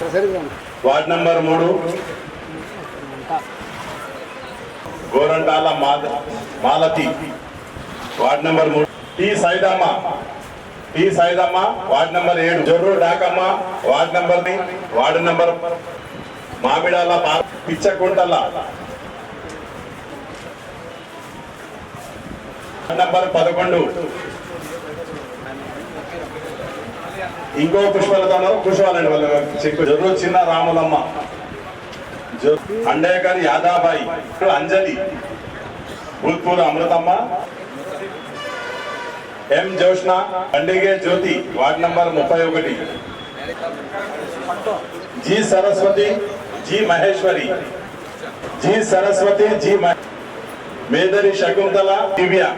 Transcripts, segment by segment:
Ward number మూడు. Gorantla Malathi. Ward number మూడు. T Saidamma. T Saidamma ward number ఏడు. Jorru Dakamma ward number ward number Mamidala Pichakuntla. Ward number పదకొండు. ఇంకో పుష్పలతోనో పుష్పాలండి వాళ్ళు జరు చిన్న Ramulamma. జొ- Andekar Yadabai. Anjali. Bhoothpur Amruthamma. M Jyoshna Pandige Jyothi. Ward number ముప్పై ఒకటి. G Saraswathi G Maheshwari. G Saraswathi G Medari Shakuntala Divya.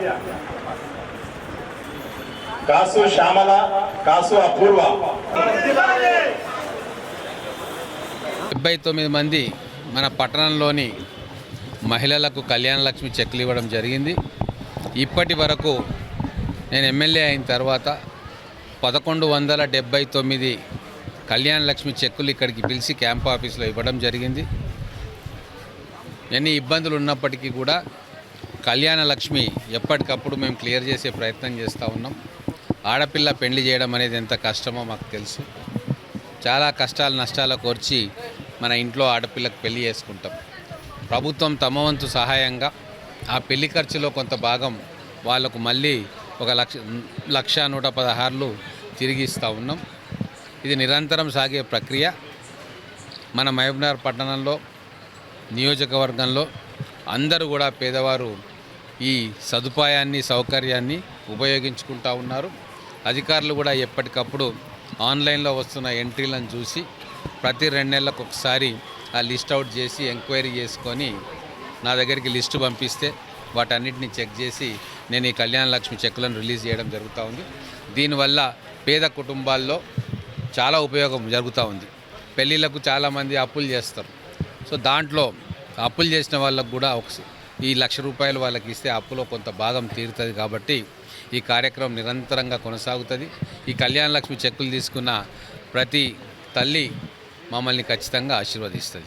Kasu Shyamala. Kasu Apoorva. డెబ్బై తొమ్మిది మంది మన పట్టణంలోని మహిళలకు కళ్యాణ లక్ష్మి చెక్కులు ఇవ్వడం జరిగింది. ఇప్పటి వరకు నేను ఎమ్మెల్యే అయిన తర్వాత పదకొండు వందల డెబ్బై తొమ్మిది కళ్యాణ లక్ష్మి చెక్కులు ఇక్కడికి పిలిచి క్యాంప్ ఆఫీస్లో ఇవ్వడం జరిగింది. ఎన్ని ఇబ్బందులు ఉన్నప్పటికీ కూడా కళ్యాణ లక్ష్మి ఎప్పటికప్పుడు మేము క్లియర్ చేసే ప్రయత్నం చేస్తూ ఉన్నాం. ఆడపిల్ల పెళ్ళి చేయడం అనేది ఎంత కష్టమో మాకు తెలుసు. చాలా కష్టాలు నష్టాలు కోర్చి మన ఇంట్లో ఆడపిల్లకు పెళ్ళి చేసుకుంటాం. ప్రభుత్వం తమ వంతు సహాయంగా ఆ పెళ్ళి ఖర్చులో కొంత భాగం వాళ్ళకు మళ్ళీ ఒక లక్ష లక్ష నూట పదహారులు తిరిగి ఇస్తూ ఉన్నాం. ఇది నిరంతరం సాగే ప్రక్రియ. మన మహబూబ్నగర్ పట్టణంలో నియోజకవర్గంలో అందరూ కూడా పేదవారు ఈ సదుపాయాన్ని సౌకర్యాన్ని ఉపయోగించుకుంటూ ఉన్నారు. అధికారులు కూడా ఎప్పటికప్పుడు ఆన్లైన్లో వస్తున్న ఎంట్రీలను చూసి ప్రతి రెండు నెలలకు ఒకసారి ఆ లిస్ట్ అవుట్ చేసి ఎంక్వైరీ చేసుకొని నా దగ్గరికి లిస్టు పంపిస్తే వాటన్నిటిని చెక్ చేసి నేను ఈ కళ్యాణ లక్ష్మి చెక్కులను రిలీజ్ చేయడం జరుగుతూ ఉంది. దీనివల్ల పేద కుటుంబాల్లో చాలా ఉపయోగం జరుగుతూ ఉంది. పెళ్ళిళ్ళకు చాలామంది అప్పులు చేస్తారు. సో దాంట్లో అప్పులు చేసిన వాళ్ళకు కూడా ఒక ఈ లక్ష రూపాయలు వాళ్ళకి ఇస్తే అప్పులో కొంత భాగం తీరుతుంది కాబట్టి ఈ కార్యక్రమం నిరంతరంగా కొనసాగుతుంది. ఈ కళ్యాణ లక్ష్మి చెక్కులు తీసుకున్న ప్రతి తల్లి మమ్మల్ని ఖచ్చితంగా ఆశీర్వదిస్తుంది.